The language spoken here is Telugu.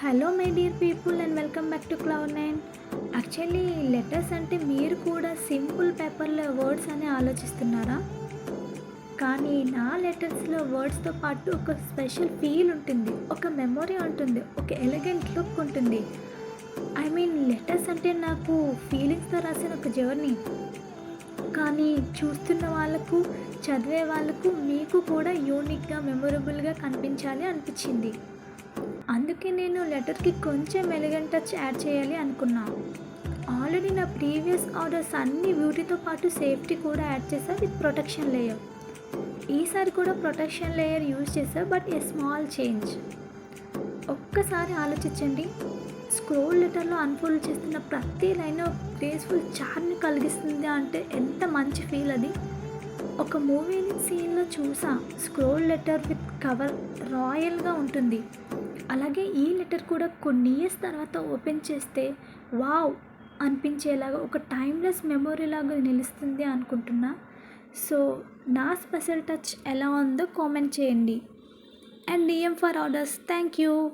Hello my dear people and welcome back to cloud nine. Actually letters అంటే మీరు కూడా సింపుల్ పేపర్లో వర్డ్స్ అని ఆలోచిస్తున్నారా? కానీ నా లెటర్స్లో వర్డ్స్తో పాటు ఒక స్పెషల్ ఫీల్ ఉంటుంది ఒక మెమొరీ ఉంటుంది ఒక ఎలిగెంట్ లుక్ ఉంటుంది. ఐ మీన్ లెటర్స్ అంటే నాకు ఫీలింగ్స్తో రాసిన ఒక జర్నీ. కానీ చూస్తున్న వాళ్ళకు చదివే వాళ్ళకు మీకు కూడా యూనిక్గా మెమొరబుల్గా కనిపించాలి అనిపించింది. అందుకే నేను లెటర్కి కొంచెం ఎలిగెంట్ టచ్ యాడ్ చేయాలి అనుకున్నా. ఆల్రెడీ నా ప్రీవియస్ ఆర్డర్స్ అన్ని బ్యూటీతో పాటు సేఫ్టీ కూడా యాడ్ చేసా విత్ ప్రొటెక్షన్ లేయర్. ఈసారి కూడా ప్రొటెక్షన్ లేయర్ యూజ్ చేసా బట్ ఏ స్మాల్ చేంజ్. ఒక్కసారి ఆలోచించండి స్క్రోల్ లెటర్లో అన్ఫోల్డ్ చేస్తున్న ప్రతి లైన్ గ్రేస్ఫుల్ చార్ని కలిగిస్తుంది అంటే ఎంత మంచి ఫీల్ అది. ఒక మూవీ సీన్లో చూసా స్క్రోల్ లెటర్ విత్ కవర్ రాయల్గా ఉంటుంది. అలాగే ఈ లెటర్ కూడా కొన్ని ఇయర్స్ తర్వాత ఓపెన్ చేస్తే వావ్ అనిపించేలాగా ఒక టైమ్లెస్ మెమొరీ లాగా నిలుస్తుంది అనుకుంటున్నా. సో నా స్పెషల్ టచ్ ఎలా ఉందో కామెంట్ చేయండి. And DM for orders thank you.